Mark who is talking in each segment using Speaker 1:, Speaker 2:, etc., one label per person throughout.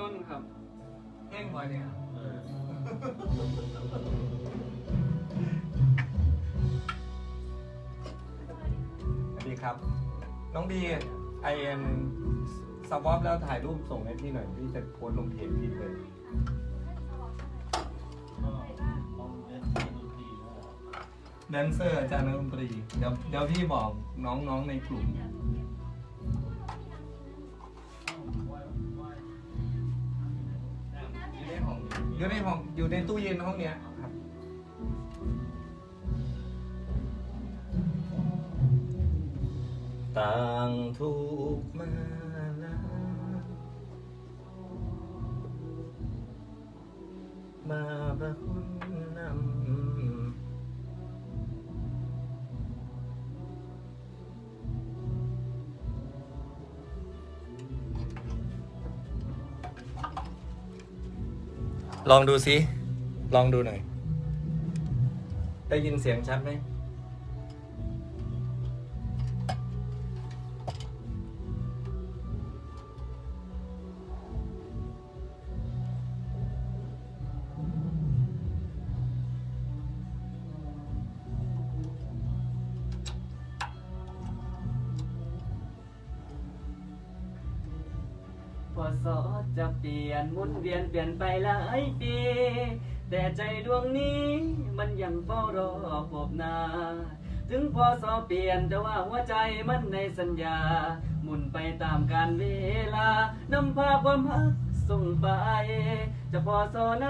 Speaker 1: นนท์ครับ
Speaker 2: เพ่งพอเนี่ย
Speaker 3: เออ
Speaker 2: สวัสดีครับ น้องบีไอเอ็นสวอปแล้วถ่ายรูปส่งให้พี่หน่อย พี่จะโพสต์ลงเพจพี่เลย
Speaker 3: ก็ต้องเล่นดนตรีนะ
Speaker 2: แดนเซอร์อาจารย์นักดนตรีเดี๋ยวเดี๋ยวพี่บอกน้องๆในกลุ่ม อยู่ในห้องอยู่ในตู้เย็นห้องเนี้ยครับต่างถูกมาแล้วมาประคุณ ลองดูซิ ลองดูหน่อย ได้ยินเสียงชัดไหม
Speaker 1: พอสอจะเปลี่ยนหมุนเวียนเปลี่ยนไปหลายปี แต่ใจดวงนี้มันยังเฝ้ารอพบน้าถึงพอสอเปลี่ยนแต่ว่าหัวใจมันในสัญญา หมุนไปตามกาลเวลานำพาความรักส่งไป จะพอสอไหน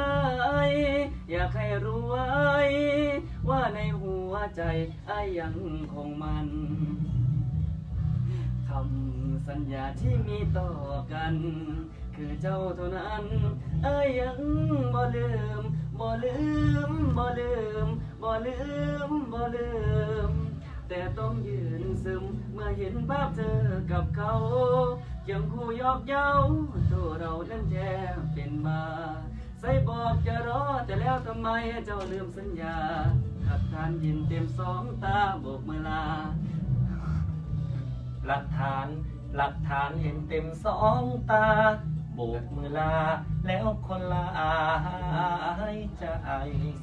Speaker 1: อยากให้รู้ไว้ ว่าในหัวใจไอ้ยังคงมัน คำสัญญาที่มีต่อกัน คือเจ้าเท่านั้น เอ้ยยังบ่ลืมบ่ลืมบ่ลืมบ่ลืมบ่ลืม แต่ต้องยืนซึมเมื่อเห็นภาพเธอกับเขายังคู่ยอกเย้าตัวเรานั้นแท้เป็นมาใส่บอกจะรอแต่แล้วทำไมเจ้าลืมสัญญาขัดทานยินเต็มสองตาโบกมือลา
Speaker 2: หลักฐาน หลักฐานเห็นเต็มสองตา โบกมือลา แล้วคนลาให้ใจ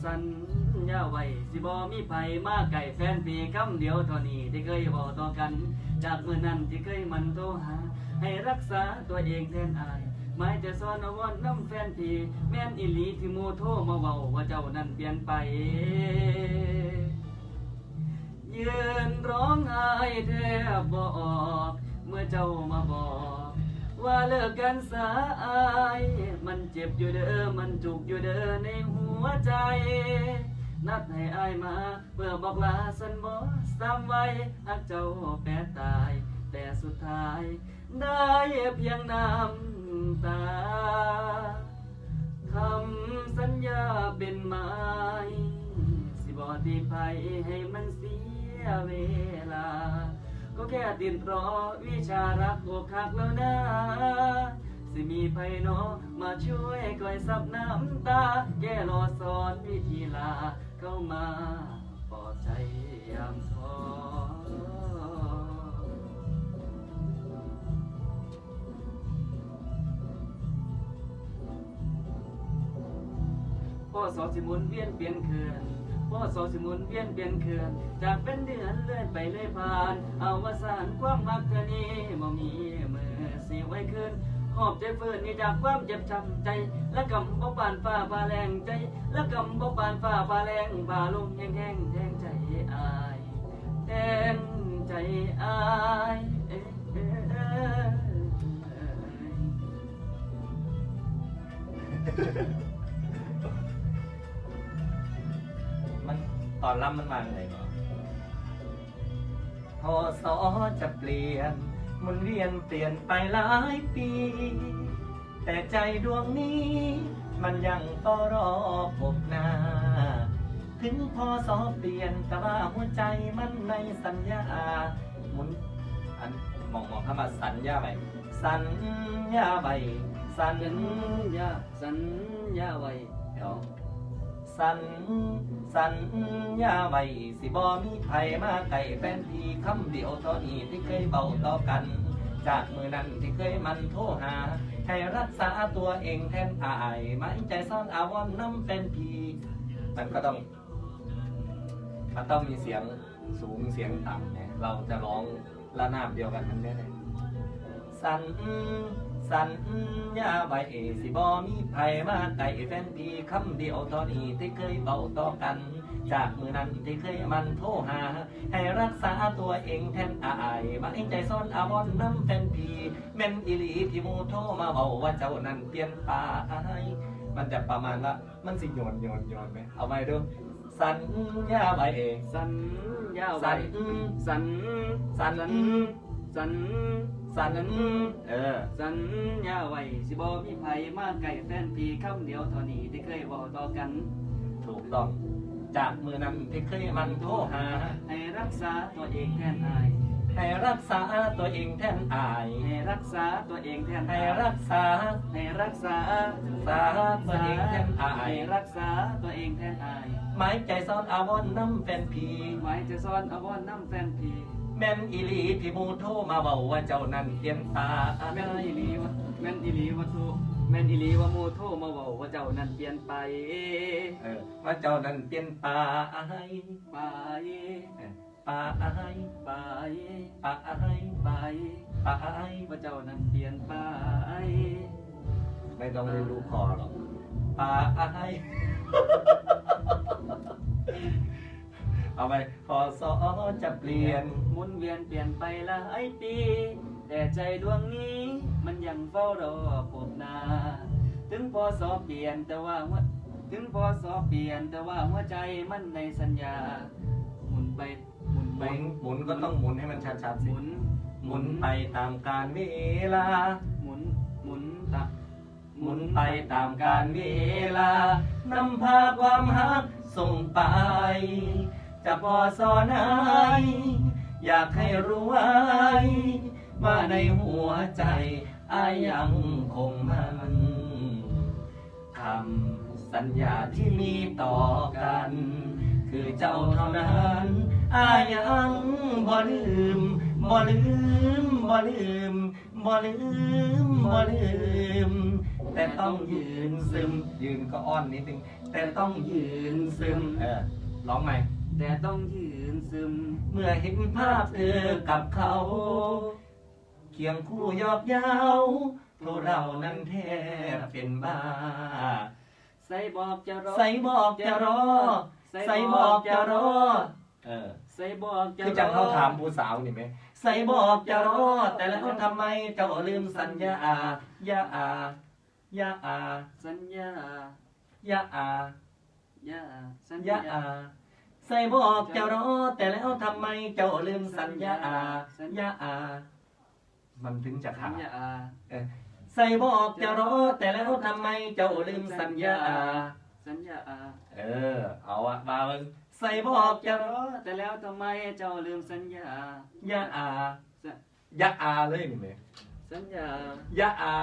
Speaker 1: สัญญาไว้สิบอมีไผมาไก่แฟนปีคำเดียวเท่านี้ที่เคยบอกต่อกัน จากเมื่อนั้นที่เคยมันโทรหา ให้รักษาตัวเองแทนอายหมายจะสอนเอาวอนน้ำแฟนพีแม่นอิลีที่โมโทมาเว้าว่าเจ้านั้นเปลี่ยนไป ยืนร้องไห้แทบบ่ออกเมื่อเจ้ามาบอก ว่าเลิกกันสายมันเจ็บอยู่เด้อมันจุกอยู่เด้อในหัวใจ นัดให้อายมาเพื่อบอกลาสันบอซ้ำไว้หักเจ้าแปรตาย แต่สุดท้าย ได้เพียงน้ำตาคำสัญญาเป็นไม้สิบอตีไปให้มันเสีย เวลา ก็แค่ติดรอวิชารักอกหักแล้วนะสิมีไพเนอมาช่วยก่อยซับน้ำตา แก้รอสอนวิธีลาเข้ามาปลอบใจยามท้อพ่อสอสิมุนเวียนเปลี่ยนเคือน พ่อสอสิหมุนเวียนเปลี่ยนเคือนจากเป็นเดือนเลื่อนไปเลยผ่านเอาวสานความรักเธอนี้บ่มีมือสิไว้คืนหอบใจเฟื่อนนี่จากความเจ็บช้ำใจ และกำบ่ปานฟ้าฟ้าแรงใจ และกำบ่ปานฟ้าฟ้าแรงฟ้าลมแห้งแห้งแทงใจอายแทงใจอาย
Speaker 2: ตอนรับมันมาไงก่อนพอสอจะเปลี่ยนหมุนเวียนเปลี่ยนไปหลายปี แต่ใจดวงนี้ มันยังต้อรอพบหน้า ถึงพอสอเปลี่ยนแต่ว่าหัวใจมันในสัญญาหมุนอันมองมองเข้ามาสัญญาไปสัญญาไปสัญ
Speaker 1: สัญญาสัญญาไว้
Speaker 2: เดี๋ยวสัญ สัญญาไว้สิบอมีไผมาไก่แฟนพี่คำเดียวเท่านี้ที่เคยเบาต่อกัน จากมือนั้นที่เคยมันโทรหา ให้รักษาตัวเองแทนอายไม่ใจซ่อนอาวรณ์น้ำเป็นพีมันก็ต้องมันต้องมีเสียงสูงเสียงต่ำเนี่ยเราจะร้องระนาบเดียวกันมันได้เลยสัน สันยาใบเอสิบอมีไผมาไก่แฟนพีคำเดียวตอนนี้ที่เคยเบาต่อกัน จากมือนั้นที่เคยมันโทรหา ให้รักษาตัวเองแทนอายมาใจซ่อนอาวรณ์น้ำแฟนพีแม่นอีหลีที่มูโทรมาเบาว่าเจ้านั้นเปลี่ยนไปมันจะประมาณว่ามันสิโยนโยนโยนไหมเอาไปดูสัญญาใบเอง
Speaker 1: สัญญา
Speaker 2: สั
Speaker 1: ไว้สัญ
Speaker 2: สัน
Speaker 1: สัญ
Speaker 2: สันเออ
Speaker 1: สัญญาไว้สิบ่มีไผมาไก่แฟนพี่คำเดียวเท่านี้ที่เคยบอกต่อกัน
Speaker 2: ถูกต้อง จากมือนั้นที่เคยมันโทรหา
Speaker 1: ให้รักษาตัวเองแทนอาย
Speaker 2: ให้รักษาตัวเองแทนอาย
Speaker 1: ให้รักษาตัวเองแทน
Speaker 2: ให้
Speaker 1: อาย
Speaker 2: รักษา
Speaker 1: ให้รักษา
Speaker 2: ษาตัวเองแทนอาย
Speaker 1: ให้รักษาตัวเองแทนอาย
Speaker 2: หมายใจซ่อนอาวรณ์น้ำแฟนพี
Speaker 1: หมายจะซ่อนอาวรณ์น้ำแฟนพี่
Speaker 2: แม่นอีหลีที่หมูโทรมาเบาว่าเจ้านั้นเปลี่ยนตา
Speaker 1: แม่นอีหลีวะแม่นอีหลีวัตถุแม่นอีหลีว่าหมูโทรมาบอกว่าเจ้านั้นเปลี่ยนไป
Speaker 2: เออว่าเจ้านั้นเปลี่ยนตา
Speaker 1: ไปไปา
Speaker 2: อาย
Speaker 1: ไป
Speaker 2: ไป
Speaker 1: ว่าเจ้านั้นเปลี่ยนไป
Speaker 2: ไม่ต้องเรียนรู้คอหรอกไป เอาไปพอสอจะเปลี่ยน
Speaker 1: หมุนเวียนเปลี่ยนไปหลายปี แต่ใจดวงนี้มันยังเฝ้ารอพบหนา ถึงพอสอเปลี่ยนแต่ว่าหัวถึงพอสอเปลี่ยนแต่ว่าหัวใจมันในสัญญา หมุนไปหมุน
Speaker 2: ห
Speaker 1: ไป
Speaker 2: มุนหมุนก็ต้องหมุนให้มันชัดๆ
Speaker 1: ห
Speaker 2: สิ
Speaker 1: มุน
Speaker 2: หมุนไปตามกาลเวลา
Speaker 1: หมุนหมุนตะ
Speaker 2: หมุนไปตามกาลเวลา นำพาความหักส่งไป จะพอสอนไหนอยากให้รู้ไว้ ว่าในหัวใจอายังคงมันคำสัญญาที่มีต่อกัน คือเจ้าเท่านั้นอายังบ่ลืมบ่ลืมบ่ลืมบ่ลืมบ่ลืม แต่ต้องยืนซึมยืนก็อ้อนนิดนึง แต่ต้องยืนซึมเออร้องใหม่
Speaker 1: แต่ต้องยืนซึม
Speaker 2: เมื่อเห็นภาพเธอกับเขา เคียงคู่ยอบเย้าพวกเรานั้นแทบเป็นบ้า
Speaker 1: ใส่บอกจะรอ
Speaker 2: ใส่บอกจะรอ ใส่บอกจะรอ เออ
Speaker 1: ใส่บอกจะรอ
Speaker 2: คือจังเขาถามผู้สาวนี่ไหม ใส่บอกจะรอ แต่แล้วทำไมเจ้าลืมสัญญาญาอาญาอา
Speaker 1: สัญญา
Speaker 2: ญาอา
Speaker 1: ญาสัญ
Speaker 2: ยะ
Speaker 1: ญา
Speaker 2: อา ใส่บอกจะรอแต่แล้วทำไมเจ้าลืมสัญญาอายะอามันถึงจะ
Speaker 1: สั
Speaker 2: ขา
Speaker 1: ญ
Speaker 2: ด
Speaker 1: ญา
Speaker 2: เออใส่บอกจะรอแต่แล้วทำไมเจ้าลืมสัญญาอา
Speaker 1: สัญญา
Speaker 2: เออเอาอะมามึงใส่บอกจะรอ
Speaker 1: แต่แล้วทำไมเจ้าลืมสัญญายะ
Speaker 2: อายะอาเลยนี่ไหม
Speaker 1: สัญญายะ
Speaker 2: อา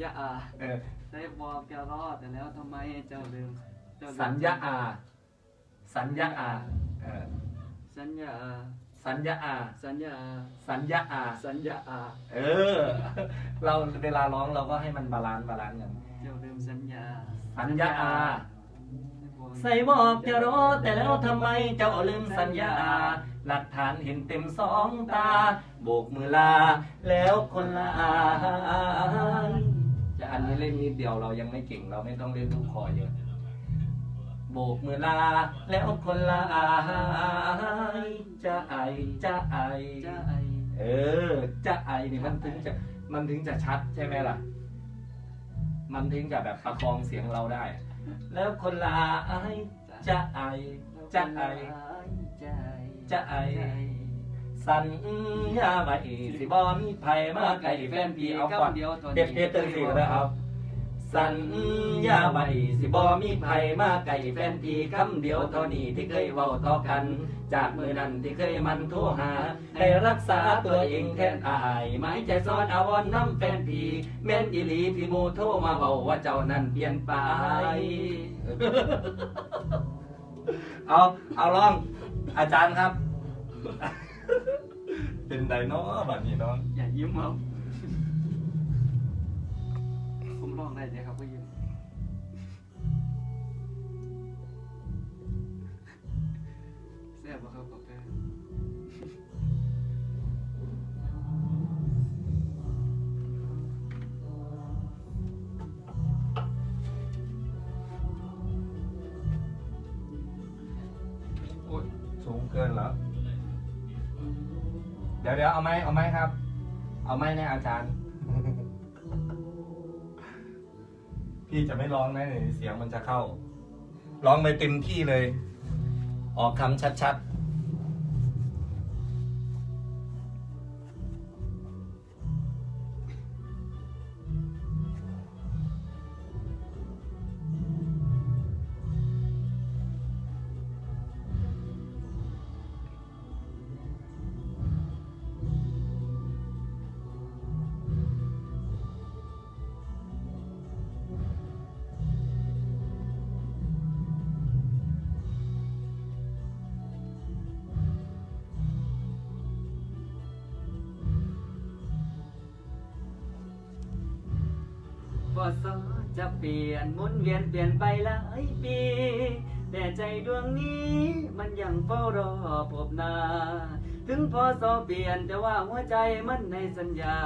Speaker 1: ญาอา
Speaker 2: เออ
Speaker 1: ใส่บอกจะรอแต่แล้วทำไมเจ้าลืมเจ้าลืม
Speaker 2: สัญญาอา สัญญาอาเออ
Speaker 1: สัญญา
Speaker 2: สัญญาอา
Speaker 1: สัญญา
Speaker 2: สัญญาอา
Speaker 1: สัญญา
Speaker 2: เออ เราเวลาร้องเราก็ให้มันบาลานซ์บาลานซ์กัน
Speaker 1: เจ้าลืมสัญญา
Speaker 2: สัญญาอาใส่บอกจะรอแต่แล้วทำไมเจ้าลืมสัญญา หลักฐานเห็นเต็มสองตา โบกมือลา แล้วคนละอายจะอันนี้เล่นนิดเดียวเรายังไม่เก่งเราไม่ต้องเล่นทุกคอเยอะ โบกมือลา แล้วคนลาจะไอจะไอ
Speaker 1: จะไอ
Speaker 2: เออจะไอนี่มันถึงจะมันถึงจะชัดใช่ไหมล่ะ มันถึงจะแบบประคองเสียงเราได้ แล้วคนลาไอจะไอจะไอ
Speaker 1: จะไอ
Speaker 2: จสัญญามาอีสิบอมีไผมาไก่แฟนพี่เอาก่อน
Speaker 1: เดียว
Speaker 2: เด็ดเด็ดเติมสี่ก็ได้เอา สัญญามาอีสิบอมีไผมาไก่แฟนพี่คำเดียวเท่านี้ที่เคยเว้าต่อกัน จากมือนั้นที่เคยมันโทรหา ให้รักษาตัวเองแทนอายหมายใจซ้อนอาวรณ์น้ำแฟนพี่แม่นอีหลีพี่โมโทรมาเบาว่าเจ้านั้นเปลี่ยนไป เอาเอาลองอาจารย์ครับ เป็นไดโนบัดนี้เน้อง
Speaker 1: อย่ายิ้มเอา มองได้เลยครับผู้หญิงแซ่บปะครับกาแฟ
Speaker 2: โอ้ยสูงเกินเหรอ เดี๋ยวเดี๋ยวเอาไหมเอาไหมครับ เอาไหมเนี่ยอาจารย์ พี่จะไม่ร้องนะเดี๋ยวเสียงมันจะเข้า ร้องไปเต็มที่เลย ออกคำชัดๆ
Speaker 1: อสอจะเปลี่ยนหมุนเวียนเปลี่ยนไปหลายปี แต่ใจดวงนี้มันยังเฝ้ารอพบนา ถึงพอสอเปลี่ยนแต่ว่าหัวใจมันในสัญญา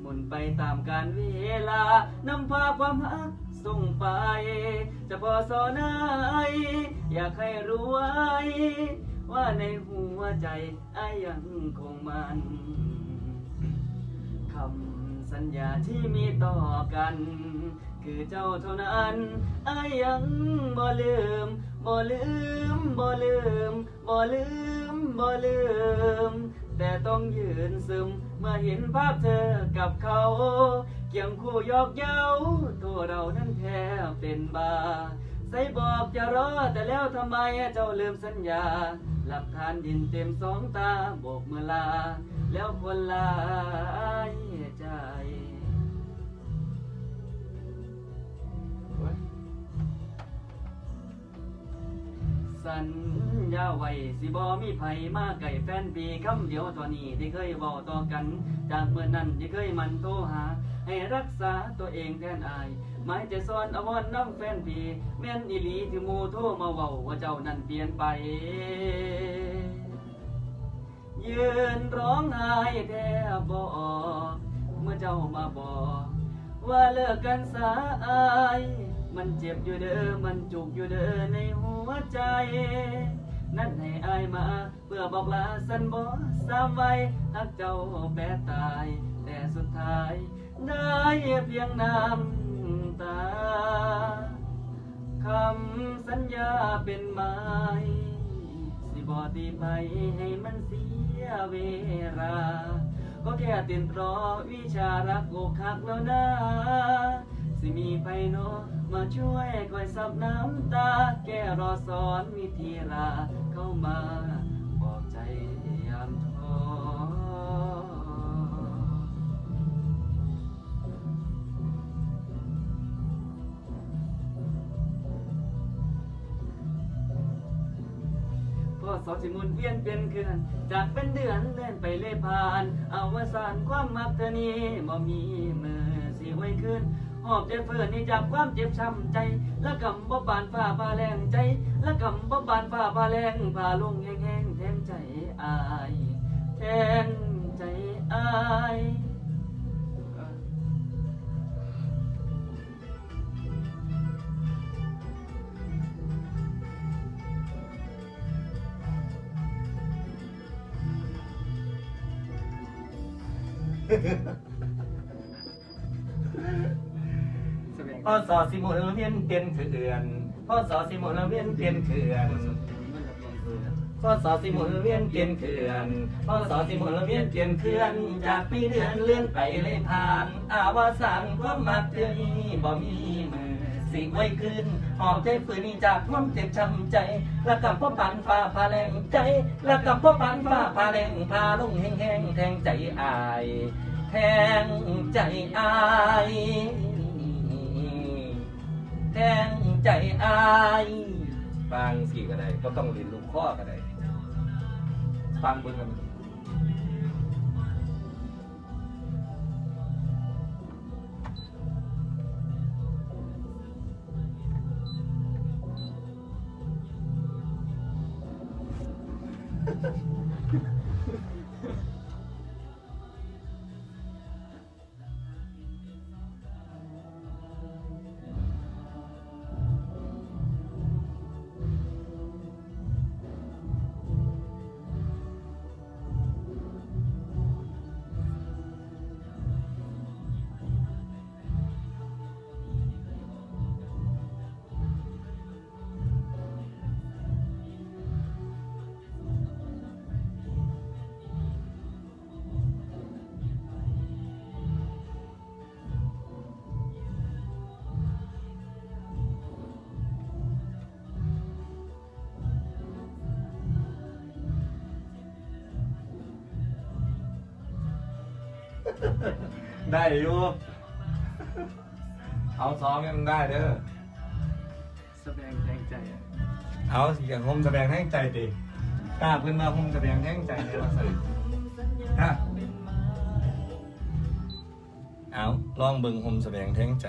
Speaker 1: หมุนไปตามกาลเวลานำพาความหักส่งไป จะพอสอไหนอยากให้รู้ไว้ว่าในหัวใจไอ้ยยังคงมันคำ สัญญาที่มีต่อกัน คือเจ้าเท่านั้นอายยังบ่ลืมบ่ลืมบ่ลืมบ่ลืมบ่ลืม แต่ต้องยืนซึมเมื่อเห็นภาพเธอกับเขาเกี่ยงคู่ยอกเย้าตัวเรานั้นแท้เป็นบาใส่บอกจะรอแต่แล้วทำไมเจ้าลืมสัญญา หลักฐานดินเต็มสองตาโบกมือลา แล้วคนลาย ใจสัญญาไว้สิบอมีไผมาไก่แฟนปีคำเดียวตอนนี้ที่เคยบอกต่อกัน จากเมื่อนั้นที่เคยมันโทรหา ให้รักษาตัวเองแทนอายหมายจะสอนอวอนน้องแฟนปีแม่นอีหลีที่หมูโทรมาเว้าว่าเจ้านั้นเปลี่ยนไป ยืนร้องไห้แทบบ่ออกเมื่อเจ้ามาบอกว่าเลิกกันสายมันเจ็บอยู่เด้อ มันจุกอยู่เด้อในหัวใจ นั่นให้อายมา เพื่อบอกลาสันบอสามไว้หักเจ้าแปรตาย แต่สุดท้าย ได้เพียงน้ำตาคำสัญญาเป็นไม้สิบอตีไปให้มันเสียเวลา ก็แค่เตียนรอวิชารักอกหักแล้วนะสิมีไปโนมาช่วยคอยซับน้ำตา แก่รอสอนวิธีลาเข้ามา สอสิหมุนเวียนเป็นคืนจากเป็นเดือนเลื่อนไปเลยผ่านเอาวสานความมักเธอนี้บ่มีมือสิไว้คืนหอบใจเฟื่อนนี่จากความเจ็บช้ำใจและกำบ่บานฟ้าพาแรงใจและกำบ่บานฟ้าพาแรงพาลงแห้งๆแทนใจอาย แทนใจอาย
Speaker 2: พ่อสอสิหมุนเวียนเปลี่ยนเขื่อนพ่อสอสิหมุนเวียนเปลี่ยนเขื่อนพ่อสอสิหมุนเวียนเปลี่ยนเขื่อนพ่อสอสิหมุนเวียนเปลี่ยนเขื่อนจากปีเดือนเลื่อนไปเลยผ่าน อาวสานความมักเธอนี้บ่มีมือสิไว้คืน หอบใจฝืนนี่จากความเจ็บช้ำใจแล้วกับพ่อปันฟ้าพาแรงใจแล้วกับพ่อปันฟ้าพาแรงพาลงแห้งๆแทงใจอาย แทงใจอายแทงใจอายฟังสี่ก็ได้ก็ต้องเรียนรู้ข้อก็ได้ฟังบิ่งกัน ได้อยู่เอาซ้อมยังได้เด้อ
Speaker 1: แสดงแรงใจอะ
Speaker 2: เอาอย่างโฮมแสดงแห้งใจดิกล้าเพิ่นมาโฮมแสดงแห้งใจเด้อว่าซั่นฮะเอาลองเบิ่งโฮมแสดงแห้งใจ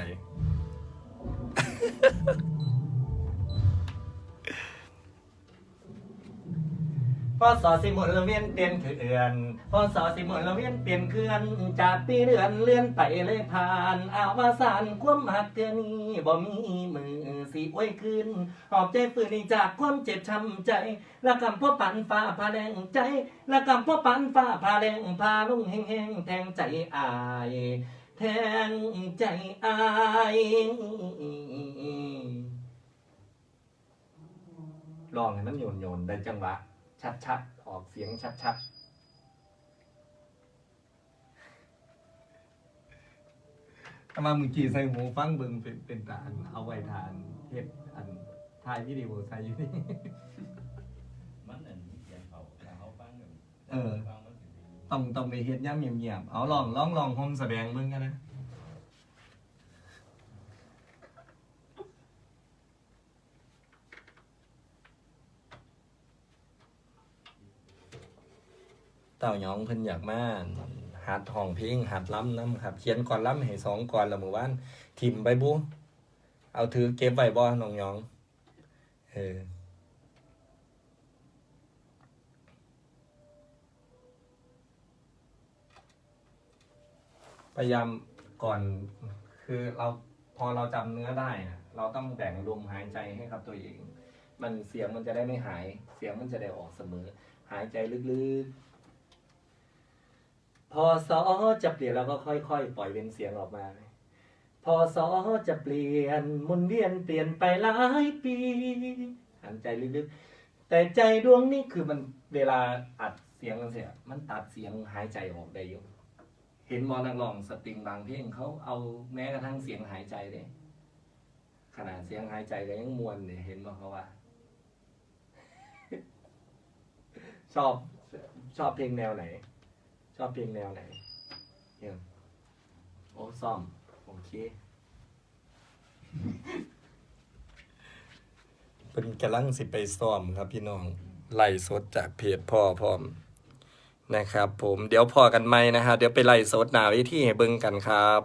Speaker 2: พอสอสิหมุนเวียนเปลี่ยนคือเดือนพอสอสิหมุนเวียนเปลี่ยนเคลื่อนจากปีเดือนเลื่อนไปเลยผ่านอาวาสานความหักเตือนี้บ่มีมือสิอวยขึ้นหอบใจฝืนนี่จากความเจ็บช้ำใจและกำพ่อปันฟ้าพาแรงใจและกำพ่อปันฟ้าพาแรงพาลงแห้งๆแทงใจอาย แทงใจอายลองให้มันโยนโยนได้จังหวะ ชัดๆ ออกเสียงชัดๆถ้ามามึงขี่ใส่หูฟังเบิ่งเป็นเป็นตาอันเอาไว้ทานเฮ็ดอันถ่ายวิดีโอใส่อยู่นี่
Speaker 3: มันนั่นเสียงเขาแล้วเขาฟังกัน
Speaker 2: เออ
Speaker 3: ฟังมันสิดี
Speaker 2: ต้องต้องไปเฮ็ดย่ำเงียบๆเอาลองลองลองโฮมแสดงเบิ่งกันนะ เต่าหยองเพิ่นอยากมาหัดห้องเพลงหัดล้ำน้ำครับ เขียนก่อนล้ำให้สองก่อนละหมู่บ้านทิมไปบุเอาถือเก็บไว้บ่น้องหยอง เออพยายามก่อนคือเราพอเราจำเนื้อได้อะเราต้องแบ่งลมหายใจให้กับตัวเอง มันเสียงมันจะได้ไม่หาย เสียงมันจะได้ออกเสมอ หายใจลึกๆ พอสอจะเปลี่ยนเราก็ค่อย ๆ ปล่อยเป็นเสียงออกมาพอสอจะเปลี่ยนมุนเวียนเปลี่ยนไปหลายปีหายใจลึกๆแต่ใจดวงนี้คือมันเวลาอัดเสียงมันเสียมันตัดเสียงหายใจออกได้อยู่เห็นมอนักร้องสตริงบางเพลงเขาเอาแม้กระทั่งเสียงหายใจเลยขนาดเสียงหายใจก็ยังมวนเลยเห็นบ่เขาว่า ชอบชอบเพลงแนวไหน ชอบเพลงแนวไหนยังโอ้ซ่อม โอเคเป็นกำลังสิไปซ้อมครับพี่น้องไล่สดจากเพจพ่อพร้อมนะครับ ผมเดี๋ยวพอกันไหมนะฮะเดี๋ยวไปไล่สดหนาเวิธีให้เบิ่งกันครับ